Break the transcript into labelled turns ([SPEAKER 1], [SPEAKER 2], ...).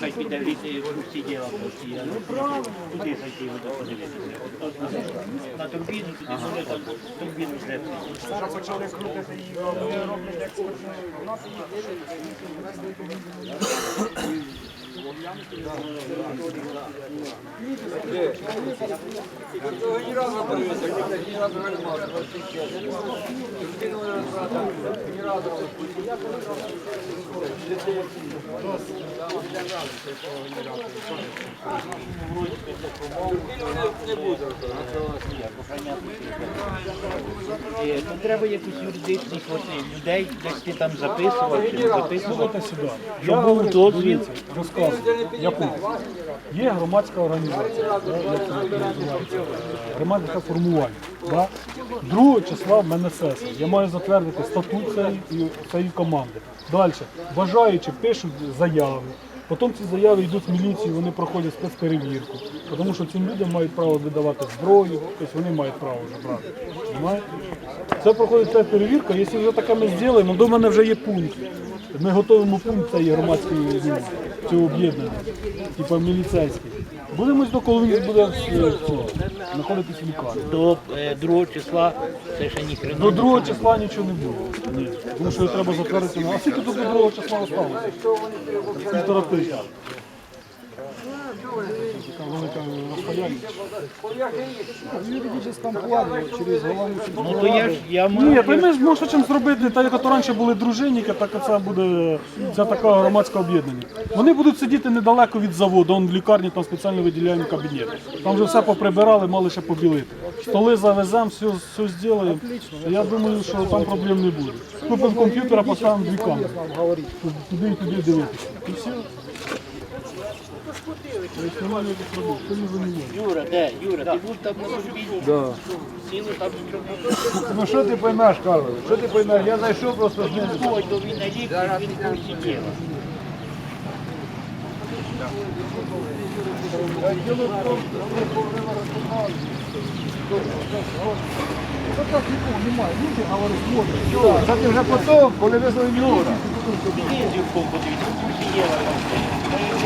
[SPEAKER 1] Хай піде від всі діла всі. Ну зайти буде подивитися. На- турбіну, туди вони там турбіну злепили.
[SPEAKER 2] Зараз почали крутити її, роблять експорт. У нас
[SPEAKER 1] Е, Ну, треба якусь юридичних е, людей, десь ти там записував, чи не. Щоб був дозвіл.
[SPEAKER 3] Розказую. Яку? Є громадська організація, да, як це називається? громадське формування. Да? 2 числа в мене сесія. Я маю затвердити статут цієї, цієї команди. Далі. Бажаючи пишуть заяви. Потім ці заяви йдуть в міліцію, вони проходять спецперевірку. Тому що цим людям мають право видавати зброю, тобто вони мають право вже брати. Це проходить ця перевірка, якщо вже таке ми зробимо, до мене вже є пункт. Ми готуємо пункт цієї громадської ну, цього об'єднання, типу міліцейський. Будемо до коли він буде е, знаходитись в лікарні.
[SPEAKER 1] До е, 2 числа це ще ні хрена.
[SPEAKER 3] До другого числа нічого не буде. Ні. Тому що його треба затвердити. А скільки тут до другого числа залишилося? Півтора Alkış alkış. Така велика розстояння.
[SPEAKER 1] Ну то я ж я
[SPEAKER 3] Ні,
[SPEAKER 1] маю.
[SPEAKER 3] та ми ж можемо чим зробити, так як от раніше були дружинники, так і це буде ця така громадське об'єднання. Вони будуть сидіти недалеко від заводу, он в лікарні там спеціально виділяємо кабінет. Там вже все поприбирали, мали ще побілити. Столи завеземо, все, все зробимо. Я думаю, що там проблем не буде. Купимо комп'ютера, поставимо дві камери. Туди і туди дивитися. І все.
[SPEAKER 1] Юра, де? Юра, ти був там на?
[SPEAKER 4] Да.
[SPEAKER 1] Сіли там.
[SPEAKER 4] Ну що ти поймеш, Карло? Що ти поймеш? Я зайшов просто з ним.
[SPEAKER 1] Ой, то він електрик, він в курсі діла.
[SPEAKER 4] Це ти вже потім, коли визвали Юра.
[SPEAKER 1] Під'їздив в подивіться, курсі діла.